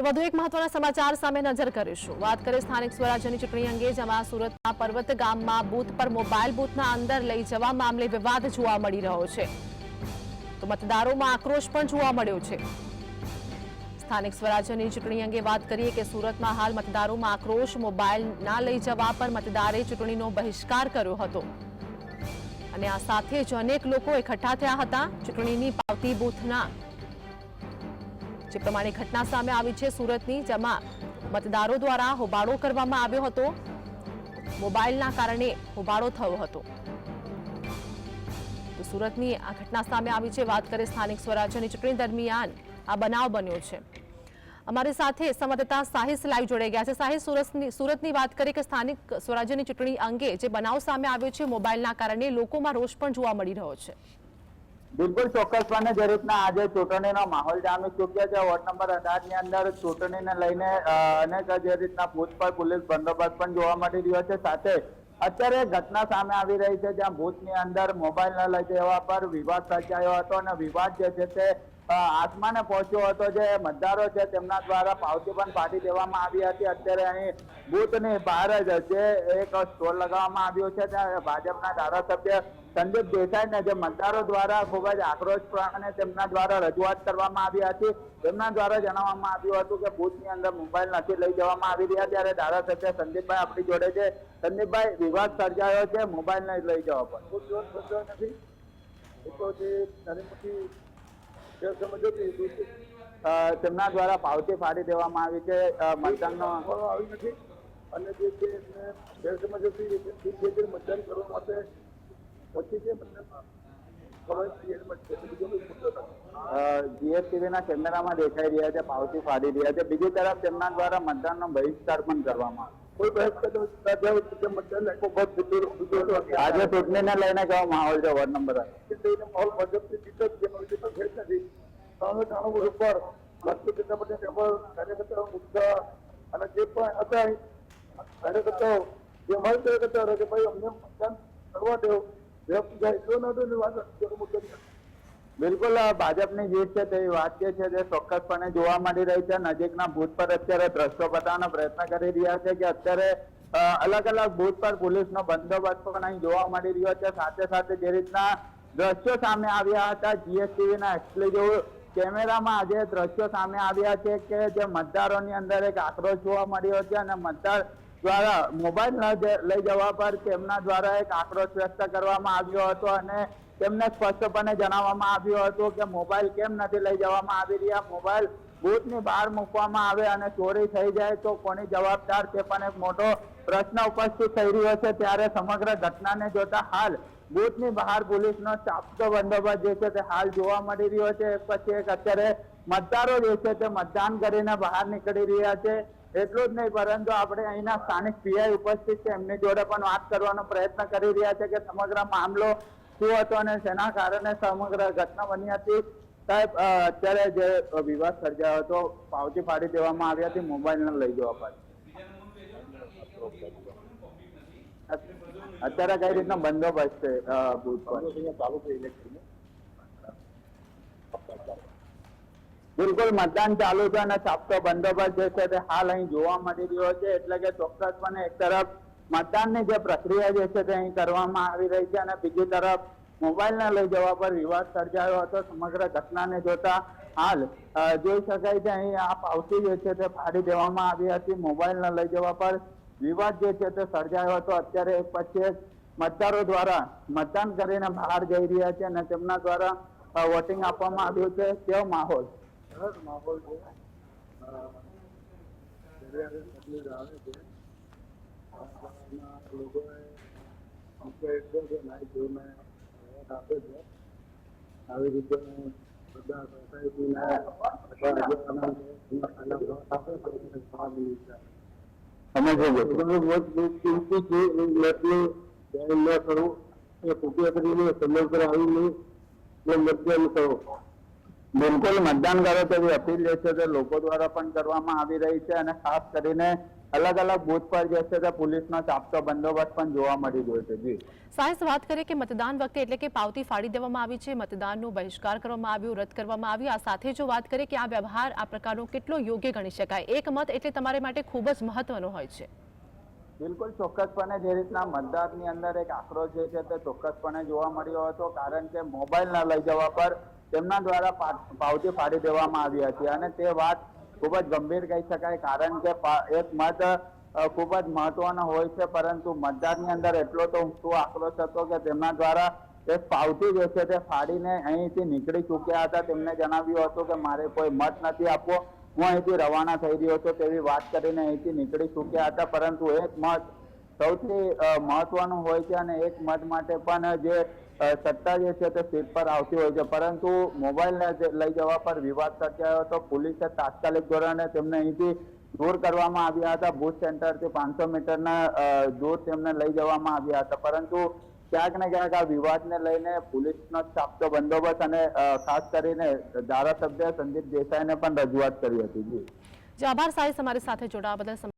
તો વધુ એક મહત્વના સમાચાર સામે નજર કરીશું. વાત કરીએ સ્થાનિક સ્વરાજ્યની ચૂંટણી અંગે, જેમાં સુરતના પર્વત ગામમાં બૂથ પર મોબાઈલ બૂથના અંદર લઈ જવા મામલે વિવાદ જોવા મળી રહ્યો છે. તો મતદારોમાં આક્રોશ પણ જોવા મળ્યો છે. સ્થાનિક સ્વરાજ્યની ચૂંટણી અંગે વાત કરીએ કે સુરતમાં હાલ મતદારોમાં આક્રોશ, મોબાઈલ ના લઈ જવા પર મતદારે ચૂંટણીનો બહિષ્કાર કર્યો હતો. અને આ સાથે જ અનેક લોકો એકઠા થયા હતા ચૂંટણીની પાવતી બૂથના જે પ્રમાણે ઘટના સામે આવી છે સુરતની, જેમાં મતદારો દ્વારા હોબાળો કરવામાં આવ્યો હતો. મોબાઈલના કારણે હોબાળો થયો હતો. સુરતની આ ઘટના સામે આવી છે. વાત કરીએ સ્થાનિક સ્વરાજ્યની ચૂંટણી દરમિયાન આ બનાવ બન્યો છે. અમારી સાથે સંવાદદાતા સાહિસ લાઈવ જોડાઈ ગયા છે. સાહિસ, સુરતની સુરતની વાત કરીએ કે સ્થાનિક સ્વરાજ્યની ચૂંટણી અંગે જે બનાવ સામે આવ્યો છે, મોબાઈલના કારણે લોકોમાં રોષ પણ જોવા મળી રહ્યો છે. બિલકુલ ચોક્કસપણે જે રીતના આજે ચૂંટણીનો માહોલ જામી ચૂક્યો છે. વોર્ડ નંબર અઢારની અંદર ચૂંટણીને લઈને અનેક જે રીતના ભૂત પર પોલીસ બંદોબસ્ત પણ જોવા મળી રહ્યો છે. સાથે અત્યારે ઘટના સામે આવી રહી છે, જ્યાં ભૂતની અંદર મોબાઈલ ન લઈ જવા પર વિવાદ સર્જાયો હતો અને વિવાદ જે છે તે આત્માને પહોંચ્યો હતો. જે મતદારો છે તેમના દ્વારા પાવતી પણ ફાડી દેવામાં આવી હતી. અત્યારે અહીં બૂથની બહાર જ જે એક સ્ટોલ લગાવવામાં આવ્યો છે, ત્યાં ભાજપના ધારાસભ્ય સંદીપ દેસાઈને જે મતદારો દ્વારા ખૂબ જ આક્રોશ પ્રમાણે તેમના દ્વારા રજૂઆત કરવામાં આવી હતી. તેમના દ્વારા જણાવવામાં આવ્યું હતું કે બુથની અંદર મોબાઈલ નથી લઈ જવામાં આવી રહ્યા ત્યારે ધારાસભ્ય સંદીપભાઈ આપણી જોડે છે. સંદીપભાઈ વિવાદ સર્જાયો છે મોબાઈલ નહીં લઈ જવા પર. નથી? એ તો જે નાની મોટી ગેરસમજ હતી તેમના દ્વારા પાવતી ફાડી દેવામાં આવી છે મતદાનનો. આવી નથી? અને જે છે એમને ગેરસમજ હતી એ મતદાન કરવા માટે પછી જે મતદાનમાં ખબર પડી એને માટે બીજો કોઈ મુદ્દો નથી જીએસટીવી ના કેમેરામાં દેખાઈ રહ્યા છે પાવતી ફાડી રહ્યા છે. બીજી તરફ તેમના દ્વારા મતદાનનો બહિષ્કાર પણ કરવામાં આજે ચૂંટણીને લઈને કેવો માહોલ છે વોર્ડ નંબર એને માહોલ ભાજપની જીત જ નથી. ત્રણસો ત્રાણું ઉપર ભારતીય જનતા પાર્ટી મેમ્બર કાર્યકર્તાઓ મુદ્દા અને જે પણ હતા કાર્યકર્તાઓ જે અમારી કાર્યકર્તાઓ કે ભાઈ અમને મતદાન કરવા દેવો બિલકુલ ભાજપની જીત છે તેવી વાત જે છે તે ચોક્કસપણે જોવા મળી રહી છે. નજીકના બુથ પર અત્યારે દ્રશ્યો બતાવવાનો પ્રયત્ન કરી રહ્યા છે કે અત્યારે અલગ અલગ બુથ પર પોલીસનો બંદોબસ્ત પણ અહીં જોવા મળી રહ્યો છે. સાથે સાથે જે રીતના દ્રશ્યો સામે આવ્યા હતા જીએસટીવી ના એક્સક્લુઝિવ કેમેરામાં આજે દ્રશ્યો સામે આવ્યા છે કે જે મતદારોની અંદર એક આક્રોશ જોવા મળ્યો છે અને મતદાર દ્વારા મોબાઈલ ન લઈ જવા પર તેમના દ્વારા એક આક્રોશ વ્યક્ત કરવામાં આવ્યો હતો અને તેમને સ્પષ્ટપણે જણાવવામાં આવ્યું હતું કે મોબાઈલ કેમ નથી લઈ જવામાં આવી રહ્યા. મોબાઈલ બૂથની બહાર મૂકવામાં આવે અને ચોરી થઈ જાય તો કોની જવાબદાર તે પણ એક મોટો પ્રશ્ન ઉપસ્થિત થઈ રહ્યો છે. ત્યારે સમગ્ર ઘટનાને જોતા હાલ બૂથની બહાર પોલીસનો ચાપતો બંદોબસ્ત જે છે તે હાલ જોવા મળી રહ્યો છે. એક પછી એક અત્યારે મતદારો જે છે તે મતદાન કરીને બહાર નીકળી રહ્યા છે. એટલું જ નહીં, પરંતુ આપણે અહીંના સ્થાનિક પીઆઈ ઉપસ્થિત છે, એમની જોડે પણ વાત કરવાનો પ્રયત્ન કરી રહ્યા છે કે સમગ્ર મામલો શું હતો અને શેના કારણે સમગ્ર ઘટના બની હતી. સાહેબ અત્યારે જે વિવાદ સર્જાયો હતો, પાવતી ફાડી દેવામાં આવી હતી મોબાઈલ લઈ જવા પર. અત્યારે કઈ રીતના બંદોબસ્ત છે પર ચાલુ થઈ ઇલેક્શનનું બિલકુલ મતદાન ચાલુ છે અને સાપતો બંદોબસ્ત જે છે તે હાલ અહીં જોવા મળી રહ્યો છે. એટલે કે ચોક્કસપણે એક તરફ મતદાનની જે પ્રક્રિયા જે છે તે અહીં કરવામાં આવી રહી છે અને બીજી તરફ મોબાઈલને લઈ જવા પર વિવાદ સર્જાયો હતો. સમગ્ર ઘટનાને જોતા હાલ જોઈ શકાય છે અહીં આ પાવતી જે છે તે ફાડી દેવામાં આવી હતી. મોબાઈલને લઈ જવા પર વિવાદ જે છે તે સર્જાયો હતો. અત્યારે એક પછી મતદારો દ્વારા મતદાન કરીને બહાર જઈ રહ્યા છે અને તેમના દ્વારા વોટિંગ આપવામાં આવ્યું છે. તેવો માહોલ? સરસ માહોલ છે છે લોકોએ અમુક કે લાઈટ જોઈને આપે છે આવી રીતે બધા સોસાયટીના અથવા આગેવાના આપે છે કહો છો? છે મતનું ધ્યાન ન એ કૃપયા કરીને પર આવીને મતદાન કરો બિલકુલ મતદાન કરો તેવી અપીલ જે છે તે લોકો દ્વારા પણ કરવામાં આવી રહી છે અને ખાસ કરીને અલગ અલગ બૂથ પર જે છે તે પોલીસનો ચાપતો બંદોબસ્ત પણ જોવા મળી રહ્યો છે જી. સાયન્સ વાત કરીએ કે મતદાન વખતે એટલે કે પાવતી ફાડી દેવામાં આવી છે મતદાનનો બહિષ્કાર કરવામાં આવ્યો રદ કરવામાં આવ્યું. આ સાથે જો વાત કરીએ કે આ વ્યવહાર આ પ્રકારનો કેટલો યોગ્ય ગણી શકાય? એક મત એટલે તમારે માટે ખૂબ જ મહત્વનો હોય છે. બિલકુલ ચોક્કસપણે જે રીતના મતદારની અંદર એક આક્રોશ જે છે તે ચોક્કસપણે જોવા મળ્યો હતો કારણ કે મોબાઈલ ના લઈ જવા પર તેમના દ્વારા પાવતી ફાડી દેવામાં આવી હતી અને તે વાત ખૂબ જ ગંભીર કહી શકાય, કારણ કે એક મત ખૂબ જ મહત્વનો હોય છે, પરંતુ મતદારની અંદર એટલો તો શું આક્રોશ હતો કે તેમના દ્વારા એક પાવતી જે છે તે ફાડીને અહીંથી નીકળી ચૂક્યા હતા. તેમને જણાવ્યું હતું કે મારે કોઈ મત નથી આપવો, હું અહીંથી રવાના થઈ રહ્યો છું તેવી વાત કરીને અહીંથી નીકળી ચૂક્યા હતા. પરંતુ એક મત સૌથી મહત્વનું હોય છે અને એક મત માટે પણ જે સત્તા જે છે તે સીટ પર આવતી હોય છે. પરંતુ મોબાઈલ લઈ જવા પર વિવાદ સર્જાયો હતો પોલીસે તાત્કાલિક ધોરણે તેમને અહીંથી દૂર કરવામાં આવ્યા હતા. બુથ સેન્ટરથી પાંચસો મીટરના દૂર તેમને લઈ જવામાં આવ્યા હતા. પરંતુ ક્યાંક ને ક્યાંક આ વિવાદને લઈને પોલીસનો ચાપતો બંદોબસ્ત અને ખાસ કરીને ધારાસભ્ય સંદીપ દેસાઈને પણ રજૂઆત કરી હતી. જી. આભાર સાહેબ અમારી સાથે જોડાવા બદલ.